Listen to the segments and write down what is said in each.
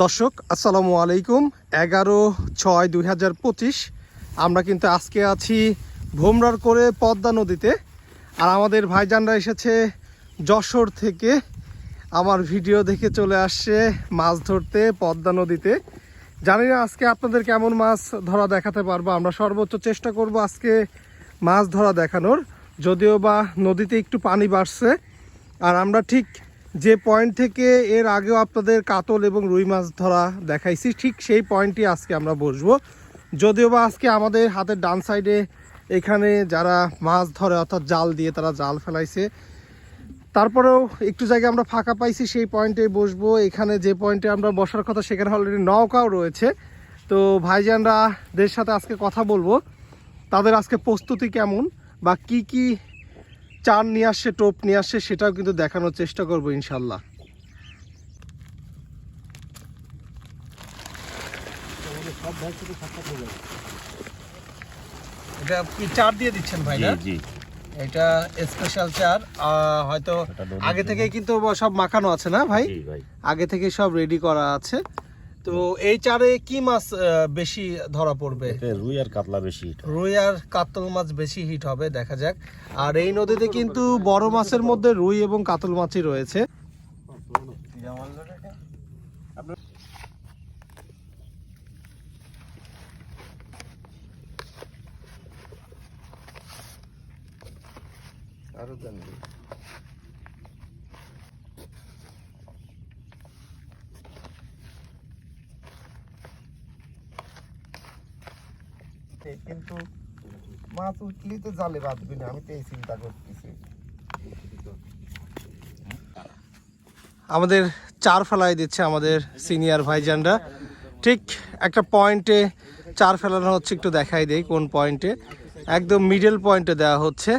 দর্শক, আসসালামু আলাইকুম। এগারো ছয় দুই হাজার পঁচিশ। আমরা কিন্তু আজকে আছি ভোমরার করে পদ্মা নদীতে। আর আমাদের ভাইজানরা এসেছে যশোর থেকে। আমার ভিডিও দেখে চলে আসছে মাছ ধরতে পদ্মা নদীতে। জানি না আজকে আপনাদের কেমন মাছ ধরা দেখাতে পারব। আমরা সর্বোচ্চ চেষ্টা করব আজকে মাছ ধরা দেখানোর। যদিও বা নদীতে একটু পানি বাড়ছে। আর আমরা ঠিক যে পয়েন্ট থেকে এর আগেও আপনাদের কাতল এবং রুই মাছ ধরা দেখাইছি, ঠিক সেই পয়েন্টই আজকে আমরা বসবো। যদিও বা আজকে আমাদের হাতের ডান সাইডে এখানে যারা মাছ ধরে, অর্থাৎ জাল দিয়ে তারা জাল ফেলাইছে, তারপরেও একটু জায়গা আমরা ফাঁকা পাইছি, সেই পয়েন্টে বসবো। এখানে যে পয়েন্টে আমরা বসার কথা, সেখানে অলরেডি নৌকাও রয়েছে। তো ভাইজানরাদের সাথে আজকে কথা বলব। তাদের আজকে প্রস্তুতি কেমন? বা কি কি চান নিয়ে আসছে টোপ নিয়ে আসছে সেটাও কিন্তু দেখানোর চেষ্টা করব ইনশাল্লাহ। এটা কি চার দিয়ে দিচ্ছেন ভাই না? জি। এটা স্পেশাল চার হয়তো আগে থেকে কিন্তু সব মাখানো আছে না ভাই? ভাই। আগে থেকে সব রেডি করা আছে। তো এই চারে কি মাছ বেশি ধরা পড়বে? রুই আর কাতলা বেশি। রুই আর কাতল মাছ বেশি হিট হবে দেখা যাক। আর এই নদীতে কিন্তু বড় মাছের মধ্যে রুই এবং কাতল মাছই রয়েছে। আরও জানবি কিন্তু মাছ উঠলেই তো জালে বাঁধবি না, আমি তো এই চিন্তা করতেছি। আমাদের চার ফেলাই দিচ্ছে আমাদের সিনিয়র ভাইজানরা। ঠিক একটা পয়েন্টে চার ফেলানো হচ্ছে, একটু দেখাই দেই কোন পয়েন্টে। একদম মিডল পয়েন্টে দেওয়া হচ্ছে।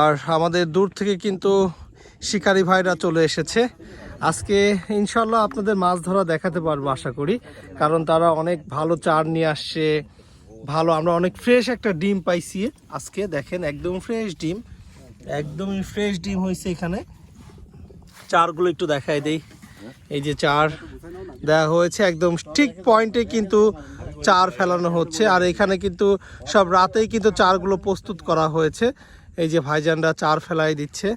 আর আমাদের দূর থেকে কিন্তু শিকারী ভাইরা চলে এসেছে। আজকে ইনশাল্লাহ আপনাদের মাছ ধরা দেখাতে পারব আশা করি। কারণ তারা অনেক ভালো চার নিয়ে আসছে, ভালো, আমরা অনেক ফ্রেশ একটা ডিম পাইছি। আজকে দেখেন একদম ফ্রেশ ডিম, একদমই ফ্রেশ ডিম হয়েছে এখানে। চারগুলো একটু দেখাই দেই। এই যে চার দেওয়া হয়েছে একদম ঠিক পয়েন্টে কিন্তু চার ফেলানো হচ্ছে। আর এখানে কিন্তু সব রাতেই কিন্তু চারগুলো প্রস্তুত করা হয়েছে। এই যে ভাইজানরা চার ফেলাই দিচ্ছে।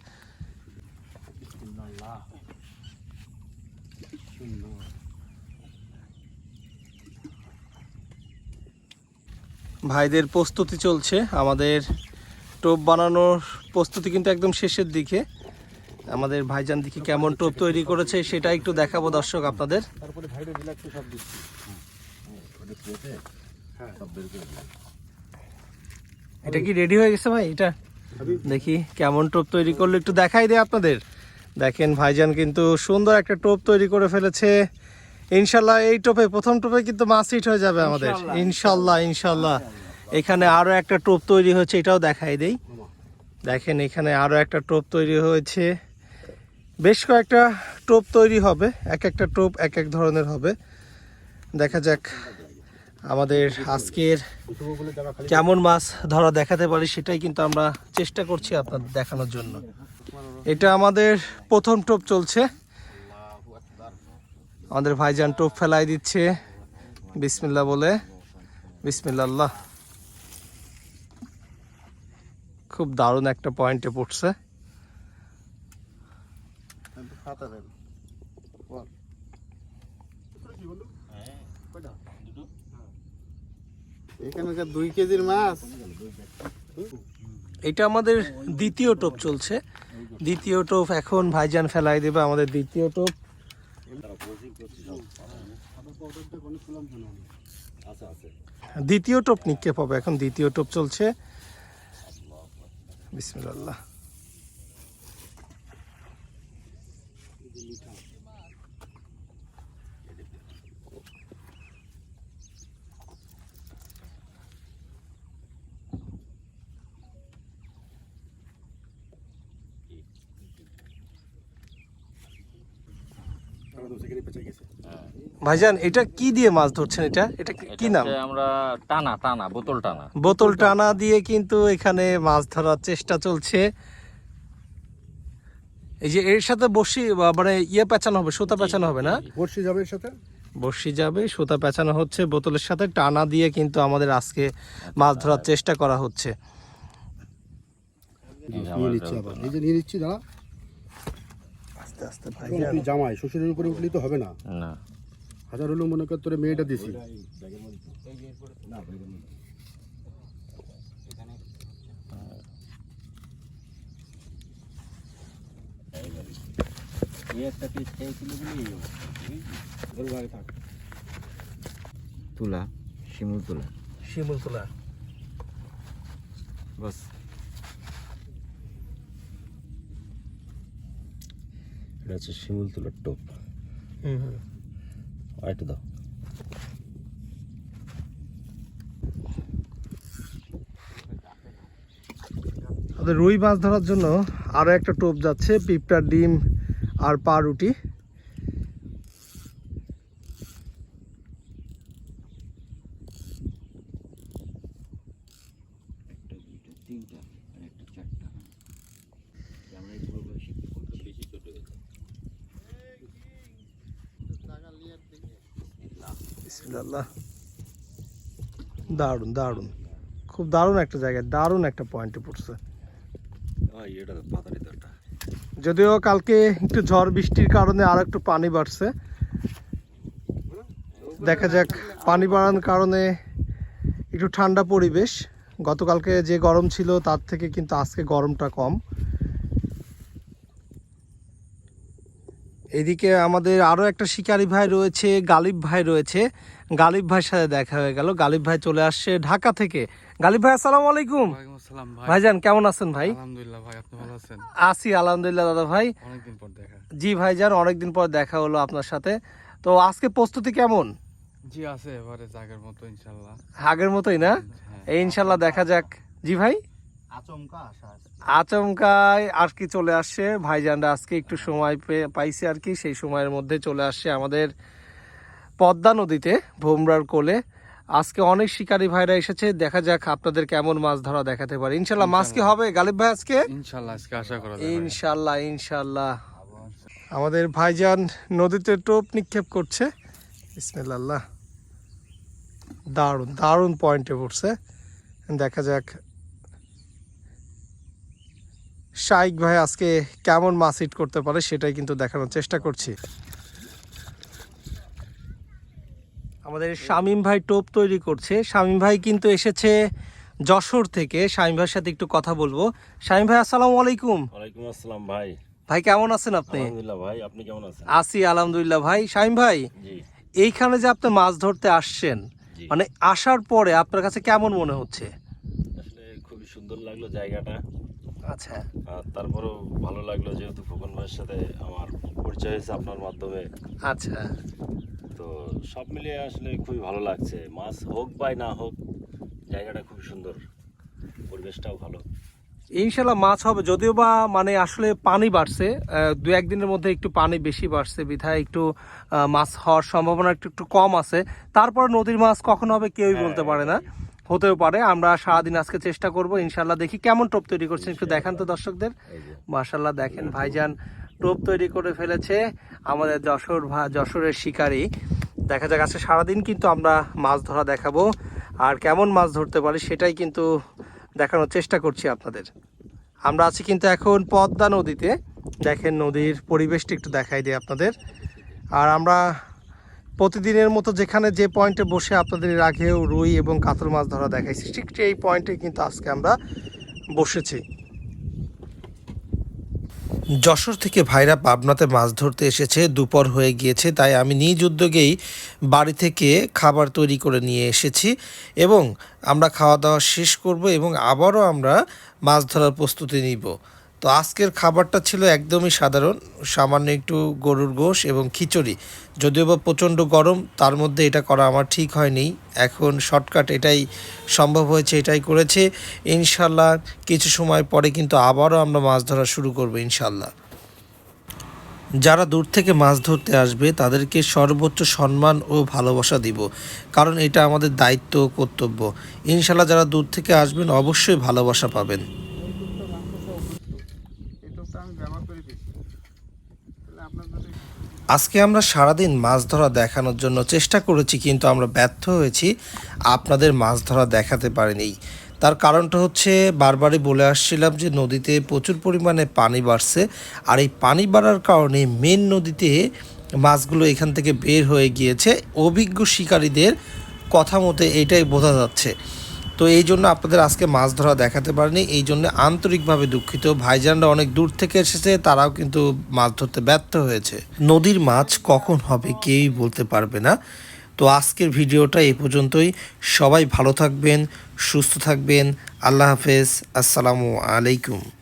ভাইদের প্রস্তুতি চলছে। আমাদের টোপ বানানোর প্রস্তুতি কিন্তু একদম শেষের দিকে। আমাদের ভাইজান দিকে কেমন টোপ তৈরি করেছে সেটা একটু দেখাবো দর্শক আপনাদের। এটা কি রেডি হয়ে গেছে ভাই? এটা দেখি কেমন টোপ তৈরি করল একটু দেখাই দেয় আপনাদের। দেখেন ভাইজান কিন্তু সুন্দর একটা টোপ তৈরি করে ফেলেছে। ইনশাল্লাহ এই টোপে প্রথম টোপে কিন্তু মাছ হিট হয়ে যাবে আমাদের। ইনশাল্লাহ ইনশাল্লাহ। এখানে আরও একটা টোপ তৈরি হচ্ছে এটাও দেখাই দেই। দেখেন এখানে আরও একটা টোপ তৈরি হয়েছে। বেশ কয়েকটা টোপ তৈরি হবে এক একটা টোপ এক এক ধরনের হবে। দেখা যাক আমাদের আজকের কেমন মাছ ধরা দেখাতে পারি সেটাই কিন্তু আমরা চেষ্টা করছি আপনাদের দেখানোর জন্য। এটা আমাদের প্রথম টোপ চলছে। আমাদের ভাইজান টোপ ফেলাই দিচ্ছে। বিসমিল্লা বলে। বিসমিল্লা আল্লাহ খুব দারুণ একটা পয়েন্টে পড়ছে। এখানকার দুই কেজির মাছ। এটা আমাদের দ্বিতীয় টোপ চলছে। দ্বিতীয় টোপ এখন ভাইজান ফেলাই দেবে আমাদের দ্বিতীয় টোপ। দ্বিতীয় টোপ নিক্ষেপ হবে এখন দ্বিতীয় টোপ চলছে। বিসমিল্লাহ। ভাইজান এটা কি দিয়ে মাছ ধরছেন এটা? এটা কি- কি নাম? আমরা টানা টানা বোতল টানা। বোতল টানা দিয়ে কিন্তু এখানে মাছ ধরার চেষ্টা চলছে। এই যে এর সাথে বসি মানে ইয়ে পেঁচানো হবে সুতা পেঁচানো হবে না? বর্ষি যাবে এর সাথে? বসি যাবে সুতা পেঁচানো হচ্ছে বোতলের সাথে টানা দিয়ে কিন্তু আমাদের আজকে মাছ ধরার চেষ্টা করা হচ্ছে। নিয়ে নিচ্ছি আবার এই যে নিয়ে নিচ্ছি দাঁড়া। আস্তে আস্তে ভাই তুই জামাই? শ্বশুরের উপরে উঠলেই তো হবে না? না। হাজার হলেও মনে কর তোর মেয়েটা দিছি। তুলা শিমুল তুলা। শিমুল তোলা। বাস। এটা হচ্ছে শিমুল তুলার টোপ। হুম হুম। আর একটু দাও রুই মাছ ধরার জন্য আরও একটা টোপ যাচ্ছে পিঁপড়ার ডিম আর পাউরুটি তিনটা আর একটা চারটা আমরা এই পুরো বয়সী বেশি ছোট গেছে দারুণ দারুণ। খুব দারুণ একটা জায়গায় দারুণ একটা পয়েন্টে পড়ছে। যদিও কালকে একটু ঝড় বৃষ্টির কারণে আর একটু পানি বাড়ছে। দেখা যাক পানি বাড়ানোর কারণে একটু ঠান্ডা পরিবেশ। গতকালকে যে গরম ছিল তার থেকে কিন্তু আজকে গরমটা কম। এদিকে আমাদের আরও একটা শিকারি ভাই রয়েছে গালিব ভাই রয়েছে। গালিব ভাইয়ের সাথে দেখা হয়ে গেল। গালিব ভাই চলে আসছে ঢাকা থেকে। গালিব ভাই আসসালামু আলাইকুম। ওয়ালাইকুম আসসালাম ভাই। ভাইজান কেমন আছেন ভাই? আলহামদুলিল্লাহ ভাই আপনি ভালো আছেন? আছি আলহামদুলিল্লাহ দাদা ভাই। অনেকদিন পর দেখা। জি ভাইজান অনেকদিন পর দেখা হলো আপনার সাথে। তো আজকে প্রস্তুতি কেমন? জি আছে এবারে জাগের মতো ইনশাল্লাহ আগের মতোই না? হ্যাঁ। এই ইনশাল্লাহ দেখা যাক। জি ভাই? আচমকা আশা আচমকায় আর কি চলে আসছে? ভাইজানরা আজকে একটু সময় পেয়ে- পাইছে আর কি সেই সময়ের মধ্যে চলে আসছে আমাদের পদ্মা নদীতে ভোমরার কোলে। আজকে অনেক শিকারী ভাইরা এসেছে। দেখা যাক আপনাদের কেমন মাছ ধরা দেখাতে পারে। ইনশাল্লাহ মাছ কি হবে গালিব ভাই আজকে? ইনশাল্লাহ আজকে আশা করা ইনশাল্লাহ ইনশাল্লাহ। আমাদের ভাইজান নদীতে টোপ নিক্ষেপ করছে। ইসমিল্লাহ দারুণ দারুণ পয়েন্টে পড়ছে। দেখা যাক। শাইক ভাই আজকে কেমন মাছ হিট করতে পারে সেটাই কিন্তু দেখানোর চেষ্টা করছি। আমাদের শামীম ভাই টোপ তৈরি করছে। শামীম ভাই কিন্তু এসেছে যশোর থেকে। শামীম ভাইয়ের সাথে একটু কথা বলব। শামীম ভাই আসসালামু আলাইকুম। ওয়ালাইকুম আসসালাম ভাই। ভাই কেমন আছেন আপনি? আলহামদুলিল্লাহ ভাই আপনি কেমন আছেন? আছি আলহামদুলিল্লাহ ভাই। শাহিম ভাই এইখানে যে আপনি মাছ ধরতে আসছেন মানে আসার পরে আপনার কাছে কেমন মনে হচ্ছে? আসলে খুবই সুন্দর লাগল জায়গাটা। আচ্ছা। আর তারপরেও ভালো লাগল যেহেতু ফুকন ভাইয়ের সাথে আমার পরিচয় হয়েছে আপনার মাধ্যমে। আচ্ছা। তো সব মিলিয়ে আসলে খুবই ভালো লাগছে। মাছ হোক বা না হোক জায়গাটা খুবই সুন্দর পরিবেশটাও ভালো। ইনশাল্লাহ মাছ হবে যদিও বা মানে আসলে পানি বাড়ছে দু একদিনের মধ্যে একটু পানি বেশি বাড়ছে বিধায় একটু মাছ হওয়ার সম্ভাবনা একটু একটু কম আছে। তারপর নদীর মাছ কখন হবে কেউই বলতে পারে না। হতেও পারে আমরা সারাদিন আজকে চেষ্টা করব ইনশাল্লাহ দেখি কেমন টোপ তৈরি করছেন একটু দেখান তো দর্শকদের। মার্শাল্লাহ দেখেন ভাইজান টোপ তৈরি করে ফেলেছে আমাদের যশোর ভা, যশোরের শিকারী। দেখা যাক, আজকে সারাদিন কিন্তু আমরা মাছ ধরা দেখাবো। আর কেমন মাছ ধরতে পারি সেটাই কিন্তু দেখানোর চেষ্টা করছি আপনাদের। আমরা আছি কিন্তু এখন পদ্মা নদীতে। দেখেন নদীর পরিবেশটি একটু দেখাই দিই আপনাদের। আর আমরা প্রতিদিনের মতো যেখানে যে পয়েন্টে বসে আপনাদের আগেও রুই এবং কাতল মাছ ধরা দেখাইছি, ঠিক এই পয়েন্টে কিন্তু আজকে আমরা বসেছি। যশোর থেকে ভাইরা পাবনাতে মাছ ধরতে এসেছে, দুপর হয়ে গিয়েছে, তাই আমি নিজ উদ্যোগেই বাড়ি থেকে খাবার তৈরি করে নিয়ে এসেছি এবং আমরা খাওয়া দাওয়া শেষ করব এবং আবারও আমরা মাছ ধরার প্রস্তুতি নিব। তো আজকের খাবারটা ছিল একদমই সাধারণ, সামান্য একটু গরুর গোশ এবং খিচুড়ি। যদিও বা প্রচণ্ড গরম, তার মধ্যে এটা করা আমার ঠিক হয়নি। এখন শর্টকাট এটাই সম্ভব হয়েছে, এটাই করেছে। ইনশাল্লাহ কিছু সময় পরে কিন্তু আবারও আমরা মাছ ধরা শুরু করব, ইনশাল্লাহ। যারা দূর থেকে মাছ ধরতে আসবে, তাদেরকে সর্বোচ্চ সম্মান ও ভালোবাসা দিব, কারণ এটা আমাদের দায়িত্ব ও কর্তব্য। ইনশাল্লাহ যারা দূর থেকে আসবেন, অবশ্যই ভালোবাসা পাবেন এই টোপটা আমি ব্যবহার করে দিয়েছি আজকে আমরা সারাদিন মাছ ধরা দেখানোর জন্য চেষ্টা করেছি, কিন্তু আমরা ব্যর্থ হয়েছি আপনাদের মাছ ধরা দেখাতে পারিনি। তার কারণটা হচ্ছে, বারবারই বলে আসছিলাম যে নদীতে প্রচুর পরিমাণে পানি বাড়ছে, আর এই পানি বাড়ার কারণে মেন নদীতে মাছগুলো এখান থেকে বের হয়ে গিয়েছে। অভিজ্ঞ শিকারীদের কথা মতে এটাই বোঝা যাচ্ছে। তো এই জন্য আপনাদের আজকে মাছ ধরা দেখাতে পারিনি, এই জন্য আন্তরিকভাবে দুঃখিত। ভাইজানরা অনেক দূর থেকে এসেছে, তারাও কিন্তু মাছ ধরতে ব্যর্থ হয়েছে। নদীর মাছ কখন হবে কেউই বলতে পারবে না। তো আজকের ভিডিওটা এই পর্যন্তই। সবাই ভালো থাকবেন, সুস্থ থাকবেন। আল্লাহ হাফেজ। আসসালামু আলাইকুম।